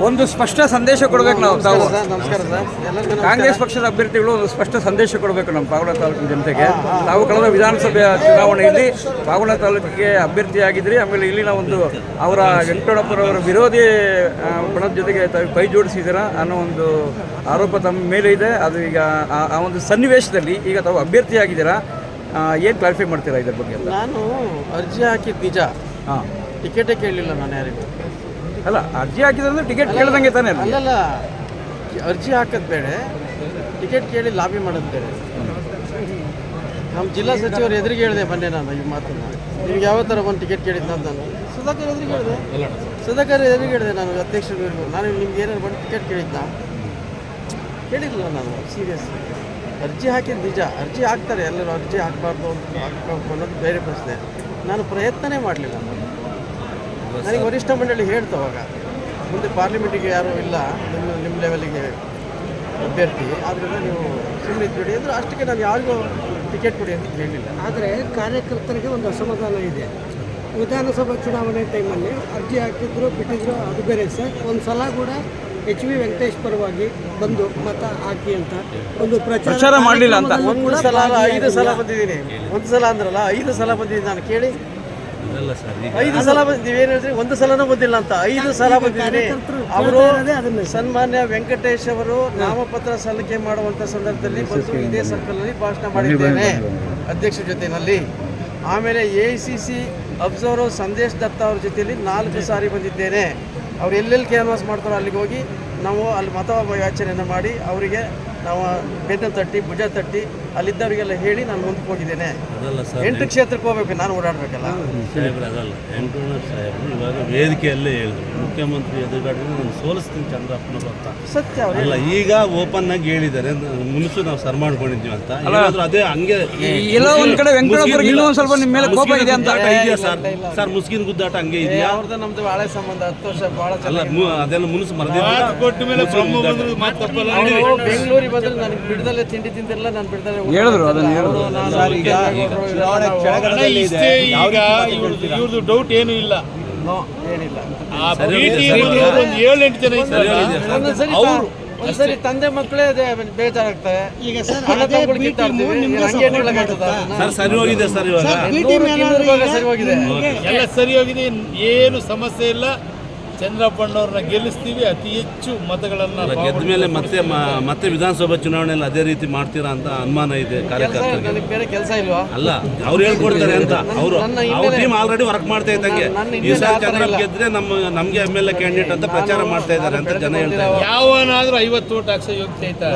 ಒಂದು ಸ್ಪಷ್ಟ ಸಂದೇಶ ಕೊಡ್ಬೇಕು ನಾವು ತಾವು. ಸರ್ ನಮಸ್ಕಾರ ಸರ್. ಎಲ್ಲರಿಗೂ ಕಾಂಗ್ರೆಸ್ ಪಕ್ಷದ ಅಭ್ಯರ್ಥಿಗಳು ಒಂದು ಸ್ಪಷ್ಟ ಸಂದೇಶ ಕೊಡಬೇಕು ನಮ್ಮ ಪಾವಗಡ ತಾಲೂಕಿನ ಜನತೆಗೆ. ನಾವು ಕಳೆದ ವಿಧಾನಸಭೆ ಚುನಾವಣೆಯಲ್ಲಿ ಪಾವಗಡ ತಾಲೂಕಿಗೆ ಅಭ್ಯರ್ಥಿಯಾಗಿದ್ರಿ ಆಮೇಲೆ ಇಲ್ಲಿನ ಒಂದು ಅವರ ವೆಂಕಟಪ್ಪರವರ ವಿರೋಧಿ ಬಣದ ಜೊತೆಗೆ ತಾವು ಕೈ ಜೋಡಿಸಿದ್ದೀರಾ ಅನ್ನೋ ಒಂದು ಆರೋಪ ತಮ್ಮ ಮೇಲೆ ಇದೆ. ಅದು ಈಗ ಆ- ಒಂದು ಸನ್ನಿವೇಶದಲ್ಲಿ ಈಗ ತಾವು ಅಭ್ಯರ್ಥಿಯಾಗಿದ್ದೀರಾ ಏನು ಕ್ಲಾರಿಫೈ ಮಾಡ್ತೀರಾ ಇದ್ರ ಬಗ್ಗೆ ನಾನು ಅರ್ಜಿ ಹಾಕಿದ್ದು ನಿಜ ಹಾಂ. ಟಿಕೆಟೇ ಕೇಳಲಿಲ್ಲ ನಾನು ಯಾರಿಗೂ. ಅಲ್ಲ, ಅರ್ಜಿ ಹಾಕಿದ್ರೆ ಟಿಕೆಟ್ ಕೇಳ್ದಂಗೆ ತಾನೆ ಅಲ್ಲ ಅರ್ಜಿ ಹಾಕೋದು ಬೇಡ. ಟಿಕೆಟ್ ಕೇಳಿ ಲಾಬಿ ಮಾಡೋದು ಬೇಡ. ನಮ್ಮ ಜಿಲ್ಲಾ ಸಚಿವರು ಎದುರಿಗೆ ಹೇಳಿದೆ ಮೊನ್ನೆ ನಾನು ಈ ಮಾತನ್ನು. ನಿಮ್ಗೆ ಯಾವ ಥರ ಒಂದು ಟಿಕೆಟ್ ಕೇಳಿದ್ದು ಅಂತ ನಾನು. ಸುಧಾಕರ್ ಎದುರಿಗೆ ಹೇಳಿದೆ. ಸುಧಾಕರ್ ಎದುರಿಗೆ ಹೇಳಿದೆ ನಾನು ಅಧ್ಯಕ್ಷರು ನಾನು ನಿಮ್ಗೆ ಏನಾರು ಬಂದು ಟಿಕೆಟ್ ಕೇಳಿದ್ದ ಕೇಳಿಲ್ಲ ನಾನು ಸೀರಿಯಸ್ ಅರ್ಜಿ ಹಾಕಿದ ನಿಜ. ಅರ್ಜಿ ಹಾಕ್ತಾರೆ, ಎಲ್ಲರೂ ಅರ್ಜಿ ಹಾಕಬಾರ್ದು ಅಂತ ಹಾಕಬೇಕು ಅನ್ನೋದು ಬೇರೆ ಪ್ರಶ್ನೆ ನಾನು ಪ್ರಯತ್ನನೇ ಮಾಡಲಿಲ್ಲ ನಾನು. ನನಗೆ ವರಿಷ್ಠ ಮಂಡಳಿ ಹೇಳ್ತು ಅವಾಗ. ಮುಂದೆ ಪಾರ್ಲಿಮೆಂಟಿಗೆ ಯಾರೂ ಇಲ್ಲ ನಿಮ್ಮ ನಿಮ್ಮ ಲೆವೆಲಿಗೆ ಅಭ್ಯರ್ಥಿ. ಆದ್ದರಿಂದ ನೀವು ಸುಮ್ಮನೆ ಇದ್ಬಿಡಿ ಅಂದ್ರೆ ಅಷ್ಟಕ್ಕೆ ನಾನು ಯಾರಿಗೂ ಟಿಕೆಟ್ ಕೊಡಿ ಅಂತ ಹೇಳಿಲ್ಲ ಆದರೆ ಕಾರ್ಯಕರ್ತರಿಗೆ ಒಂದು ಅಸಮಾಧಾನ ಇದೆ. ವಿಧಾನಸಭಾ ಚುನಾವಣೆ ಟೈಮಲ್ಲಿ ಅರ್ಜಿ ಹಾಕಿದ್ರು ಬಿಟ್ಟಿದ್ರು ಅದು ಬೇರೆ ಸರ್. ಒಂದು ಸಲ ಕೂಡ ಎಚ್ ವಿ ವೆಂಕಟೇಶ್ ಪರವಾಗಿ ಬಂದು ಮತ ಹಾಕಿ ಅಂತ ಒಂದು ಪ್ರಚಾರ ಮಾಡಲಿಲ್ಲ ಅಂತ. ಒಂದು ಸಲ ಐದು ಸಲ ಬಂದಿದ್ದೀನಿ. ಒಂದು ಸಲ ಅಂದ್ರಲ್ಲ ಐದು ಸಲ ಬಂದಿದ್ದೀನಿ ನಾನು ಕೇಳಿ. ಐದು ಸಲ ಬಂದ್ ಏನು ಹೇಳ್ತೀರಿ? ಒಂದು ಸಲನೂ ಬಂದಿಲ್ಲ ಅಂತ. ಐದು ಸಲ ಬಂದಿದ್ದೀನಿ. ಅವರು ಸನ್ಮಾನ್ಯ ವೆಂಕಟೇಶ್ ಅವರು ನಾಮಪತ್ರ ಸಲ್ಲಿಕೆ ಮಾಡುವಂತ ಸಂದರ್ಭದಲ್ಲಿ ಬಂದು ಇದೇ ಸರ್ಕಲಲ್ಲಿ ಭಾಷಣ ಮಾಡಿದ್ದೇನೆ. ಅಧ್ಯಕ್ಷರ ಜೊತೆಯಲ್ಲಿ. ಆಮೇಲೆ A C C observer Sandesh Datta ಅವ್ರ ಜೊತೆಯಲ್ಲಿ ನಾಲ್ಕು ಸಾರಿ ಬಂದಿದ್ದೇನೆ. ಅವ್ರು ಎಲ್ಲೆಲ್ಲಿ ಕ್ಯಾನ್ವಾಸ್ ಮಾಡ್ತಾರೋ ಅಲ್ಲಿಗೆ ಹೋಗಿ ನಾವು ಅಲ್ಲಿ ಮತ ಯಾಚನೆಯನ್ನು ಮಾಡಿ ಅವರಿಗೆ ನಾವು ಬೆನ್ನು ತಟ್ಟಿ ಭುಜ ತಟ್ಟಿ ಅಲ್ಲಿದ್ದವರಿಗೆಲ್ಲ ಹೇಳಿ ನಾನು ಮುಂದಕ್ಕೆ ಹೋಗಿದ್ದೇನೆ. ಅದಲ್ಲ ಸರ್ ಎಂಟು ಕ್ಷೇತ್ರಕ್ಕೆ ಹೋಗ್ಬೇಕು ನಾನು ಓಡಾಡಬೇಕಲ್ಲ. ಸಾಹೇಬ್ರು ಅದಲ್ಲ. ಸಾಹೇಬರು ಇವಾಗ ವೇದಿಕೆಯಲ್ಲೇ ಹೇಳಿದ್ರು. ಮುಖ್ಯಮಂತ್ರಿ ಎದುರುಗಡೆ ನಾನು ಸೋಲಿಸ್ತೀನಿ ಚಂದ್ರಪ್ಪನವರು ಅಂತ. ಸತ್ಯ ಅವ್ರು. ಅಲ್ಲ ಈಗ ಓಪನ್ ಆಗಿ ಹೇಳಿದ್ದಾರೆ. ಮುನ್ಸು ನಾವು ಸರ್ ಮಾಡ್ಕೊಂಡಿದ್ವಿ ಅಂತ. ಏನಾದ್ರು ಅದೇ ಹಂಗೆ ಎಲ್ಲೋ ಒಂದ್ ಕಡೆ ವೆಂಕಟಪ್ಪರಿಗೆ ಇನ್ನೂ ಒಂದ್ ಸ್ವಲ್ಪ ನಿಮ್ಮ ಮೇಲೆ ಕೋಪ ಇದೆ ಅಂತ. ಇದೆಯಾ ಸರ್? ಸರ್ ಮುಸ್ಕಿನ್ ಗುದ್ದಾಟ ಹಂಗೆ ಇದೆಯಾ? ಅವ್ರದ್ದು ನಮ್ದು ಹಳೆ ಸಂಬಂಧ ಹತ್ತು ವರ್ಷ ಭಾಳ ಅಲ್ಲ ಚೆನ್ನಾಗಿ ಮು- ಅದೆಲ್ಲ ಮುನ್ಸು ಮರೆದಿಲ್ಲ ಅವ್ರು ಬೆಂಗಳೂರಿಗೆ ಬಂದ್ರೆ ನನಗೆ ಬಿಡದಲ್ಲೇ ತಿಂಡಿ ತಿಂದಿರಲ್ಲ ನಾನು ಬಿಡದಲ್ಲೇ ಹೇಳಿದ್ರು ಅದನ್ನ ಹೇಳಿದ್ರು. ನಾನು ಕೆಳಗಡೆ ಈಗ ಇವ್ರದ್ದು ಡೌಟ್ ಏನು ಇಲ್ಲ. ನೋ ಏನಿಲ್ಲ. ಆ ಪ್ರೀತಿ ಒಂದು ಏಳೆಂಟು ಜನ ಇದ್ದಾರೆ. ಒಂದೊಂದ್ಸರಿ ಒಂದ್ಸರಿ ತಂದೆ ಮಕ್ಕಳೇ ಅದೇ ಬೇಜಾರಾಗ್ತಾರೆ. ಈಗ ಸರ್ ಅಣ್ಣ ತಮ್ಮಗಳು ಕಿತ್ತಾಡ್ತೀವಿ. ಹಂಗೆ ಹೇಳಕ್ಕಾಗ್ತದ ಸರ್ ಸರಿ ಹೋಗಿದೆ ಸರ್ ಇವಾಗ. ಸರಿ ಹೋಗಿದೆ. ಎಲ್ಲ ಸರಿ ಹೋಗಿದೆ ಏನು ಸಮಸ್ಯೆ ಇಲ್ಲ. ಚಂದ್ರಪ್ಪಣ್ಣವ್ರನ್ನ ಗೆಲ್ಲಿಸ್ತೀವಿ ಅತಿ ಹೆಚ್ಚು ಮತಗಳನ್ನ ಗೆದ್ದ ಮೇಲೆ ಮತ್ತೆ ಮ- ಮತ್ತೆ ವಿಧಾನಸಭಾ ಚುನಾವಣೆಯಲ್ಲಿ ಅದೇ ರೀತಿ ಮಾಡ್ತೀರಾ ಅಂತ ಅನುಮಾನ ಇದೆ ಕಾರ್ಯಕರ್ತರಿಗೆ. ನನಗೆ ಬೇರೆ ಕೆಲಸ ಇಲ್ವಾ? ಅಲ್ಲ ಅವ್ರು ಹೇಳ್ಕೊಡ್ತಾರೆ ಅಂತ. ಅವರು ಅವ್ರ ಟೀಮ್ ಆಲ್ರೆಡಿ ವರ್ಕ್ ಮಾಡ್ತಾ ಇದ್ದಂಗೆ. ಈ ಸಾರಿ ಚಂದ್ರಪ್ಪ ಗೆದ್ರೆ ನಮ್ಮ ನಮ್ಗೆ ಎಂ ಎಲ್ ಎ ಕ್ಯಾಂಡಿಡೇಟ್ ಅಂತ ಪ್ರಚಾರ ಮಾಡ್ತಾ ಇದ್ದಾರೆ ಅಂತ ಜನ ಹೇಳ್ತಾರೆ ಯಾವನಾದ್ರೂ ಐವತ್ತು ಓಟ್ ಹಾಕ್ಸೋ ಯೋಗ್ಯತೆ ಐತಾರೆ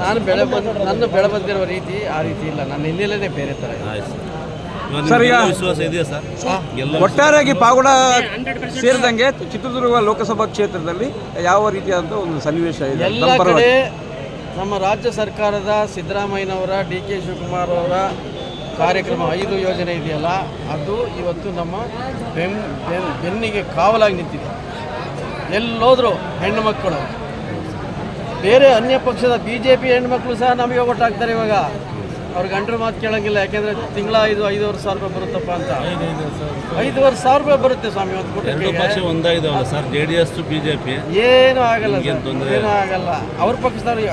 ನಾನು ಬೆಳೆ ಬಂದು ನನ್ನ ಬೆಳೆ ಬಂದಿರುವ ರೀತಿ ಆ ರೀತಿ ಇಲ್ಲ. ನನ್ನ ಹಿನ್ನೆಲೆನೇ ಬೇರೆ ಥರ ಇದೆ ಆಯ್ತು ಸರ್. ಸರ್, ಈಗ- ವಿಶ್ವಾಸ ಇದೆಯಾ ಸರ್? ಎಲ್ಲ ಒಟ್ಟಾರೆಯಾಗಿ ಪಾವಗಡ ಸೇರಿದಂಗೆ ಚಿತ್ರದುರ್ಗ ಲೋಕಸಭಾ ಕ್ಷೇತ್ರದಲ್ಲಿ ಯಾವ ರೀತಿಯಾದಂಥ ಒಂದು ಸನ್ನಿವೇಶ ಇದೆ? ಎಲ್ಲ ತಮ್ಮ ಪರವಾಗಿ. ಕಡೆ ನಮ್ಮ ರಾಜ್ಯ ಸರ್ಕಾರದ ಸಿದ್ದರಾಮಯ್ಯನವರ ಡಿ ಕೆ ಶಿವಕುಮಾರ್ ಅವರ ಕಾರ್ಯಕ್ರಮ ಐದು ಯೋಜನೆ ಇದೆಯಲ್ಲ ಅದು ಇವತ್ತು ನಮ್ಮ ಬೆನ್ ಬೆನ್ ಬೆನ್ನಿಗೆ ಕಾವಲಾಗಿ ನಿಂತಿದೆ. ಎಲ್ಲೋದ್ರು ಹೆಣ್ಣು ಮಕ್ಕಳು. ಬೇರೆ ಅನ್ಯ ಪಕ್ಷದ ಬಿ ಜೆ ಪಿ ಹೆಣ್ಮಕ್ಳು ಸಹ ನಮಗೆ ಒಟ್ಟಾಗ್ತಾರೆ ಇವಾಗ. ಅವ್ರ ಗಂಟ್ರ ಮಾತು ಕೇಳಂಗಿಲ್ಲ ಯಾಕೆಂದ್ರೆ ತಿಂಗಳ ಐದು ಐದೂವರೆ ಸಾವಿರ ರೂಪಾಯಿ ಬರುತ್ತಪ್ಪ ಅಂತ. ಐದೂವರೆ ಸಾವಿರ ರೂಪಾಯಿ ಬರುತ್ತೆ ಸ್ವಾಮಿ ಒಂದು ಎರಡು ಪಕ್ಷ ಒಂದಾಗಿದಾವಲ್ಲ sir J D S BJP ಏನೂ ಆಗಲ್ಲ ಏನು ಆಗಲ್ಲ. ಅವ್ರ ಪಕ್ಷದವ್ರು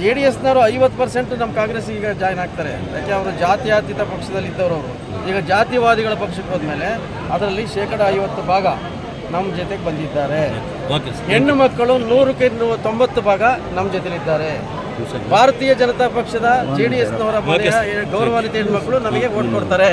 ಜೆ ಡಿ ಎಸ್ನವರು ಐವತ್ತು ಪರ್ಸೆಂಟ್ ನಮ್ಮ ಕಾಂಗ್ರೆಸ್ ಈಗ ಜಾಯ್ನ್ ಆಗ್ತಾರೆ. ಯಾಕೆ ಅವರು ಜಾತ್ಯಾತೀತ ಪಕ್ಷದಲ್ಲಿ ಇದ್ದವರು ಅವರು. ಈಗ ಜಾತಿವಾದಿಗಳ ಪಕ್ಷಕ್ಕೆ ಹೋದ್ಮೇಲೆ ಅದರಲ್ಲಿ ಶೇಕಡ ಐವತ್ತು ಭಾಗ ನಮ್ಮ ಜೊತೆಗೆ ಬಂದಿದ್ದಾರೆ. ಹೆಣ್ಣು ಮಕ್ಕಳು ನೂರಕ್ಕೆ ತೊಂಬತ್ತು ಭಾಗ ನಮ್ಮ ಜೊತೆಲಿದ್ದಾರೆ. ಭಾರತೀಯ ಜನತಾ ಪಕ್ಷದ ಜೆ ಡಿ ಎಸ್ನವರ ಮನೆಯ ಗೌರವಾನ್ವಿತ ಹೆಣ್ಮಕ್ಳು ನಮಗೆ ಓಟ್ ಕೊಡ್ತಾರೆ.